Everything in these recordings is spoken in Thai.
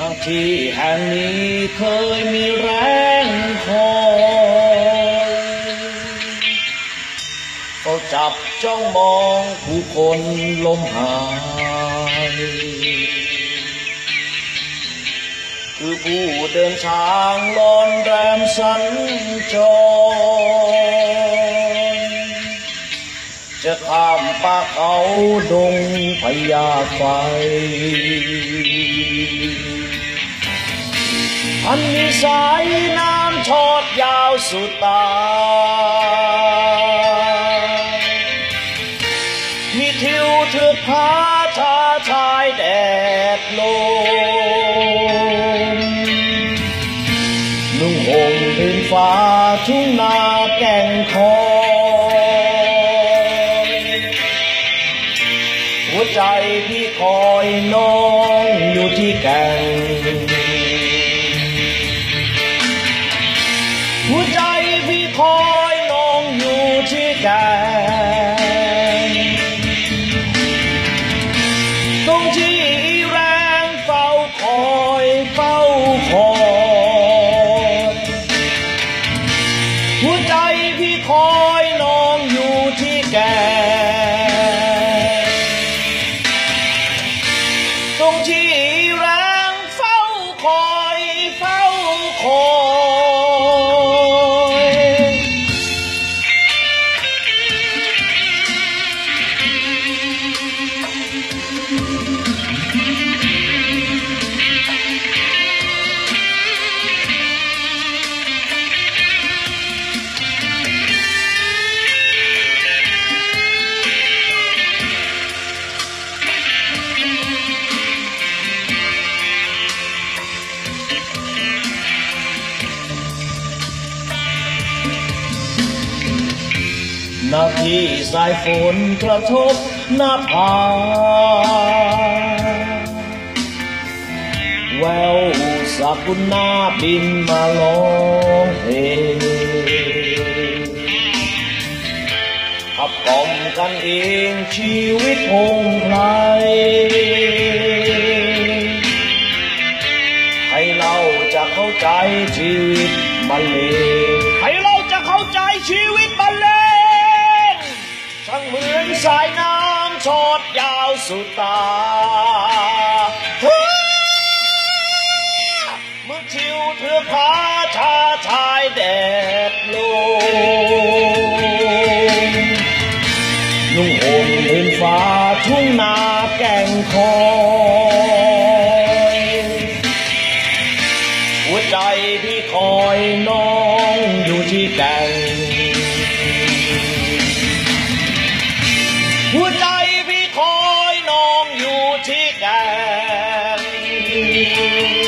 ณที่แห่งนี้เคยมีแรงคอยเจับจ้องมองผู้คนลมหาย คือผู้เดินทางลอนแรมสัญจร จะข้ามป่าเขาดงพญาไฟ อันมีสายน้ำทอดยาวสุดตา มีทิวเทือกผาท้าทายแดดลมนุ่งห่มพื้นฟ้าทุ่งนาแก่งคอยหัวใจพี่คอยน้องอยู่ที่แก่ง ก่นตรงที่แรงเฝ้าคอยเฝ้าคอยหัวใจพี่คอยน้องอยู่ที่แก่ตรงที่แรงเฝ้าคอยเฝ้าคอย นาที่สายฝนกระทบหน้าผาแววสักุณาบินมาร้องเพลงขับกล่อมกันเองชีวิตพงไพรให้เราจะเข้าใจชีวิตบรรเล ดยาวสุดตาเมื่อทิวเทือกผาชาชายแดดลมนุ่งห่มพื้นฟ้าทุ่งนาแก่งคอยหัวใจพี่คอยน้องอยู่ที่แก่ง ต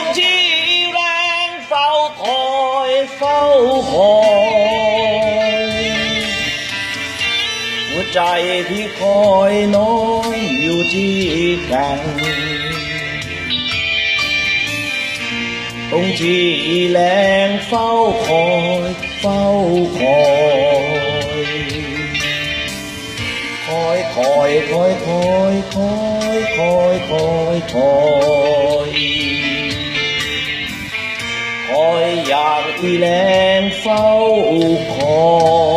งที่แรงเฝ้าคอยเฝ้าคอยหัวใจที่คอยน้องอยู่ที่แก่งตรงที่แรงเฝ้าคอยเฝ้าคอยคอยคอยคอยคอยคอยคอยคอยคอย คอยอย่างอีแรงเฝ้าคอย